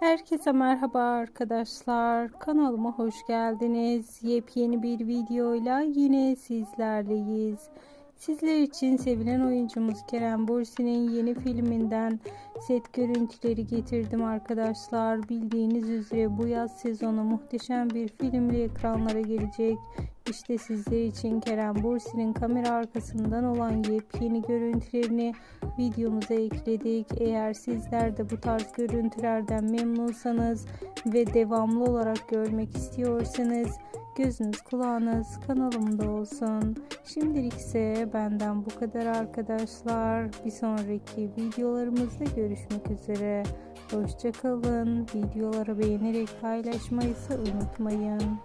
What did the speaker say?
Herkese merhaba arkadaşlar. Kanalıma hoş geldiniz. Yepyeni bir videoyla yine sizlerleyiz. Sizler için sevilen oyuncumuz Kerem Bürsin'in yeni filminden set görüntüleri getirdim arkadaşlar. Bildiğiniz üzere bu yaz sezonu muhteşem bir filmle ekranlara gelecek. İşte sizler için Kerem Bürsin'in kamera arkasından olan yepyeni görüntülerini videomuza ekledik. Eğer sizler de bu tarz görüntülerden memnunsanız ve devamlı olarak görmek istiyorsanız gözünüz kulağınız kanalımda olsun. Şimdilik ise benden bu kadar arkadaşlar. Bir sonraki videolarımızda görüşmek üzere. Hoşçakalın. Videoları beğenerek paylaşmayı unutmayın.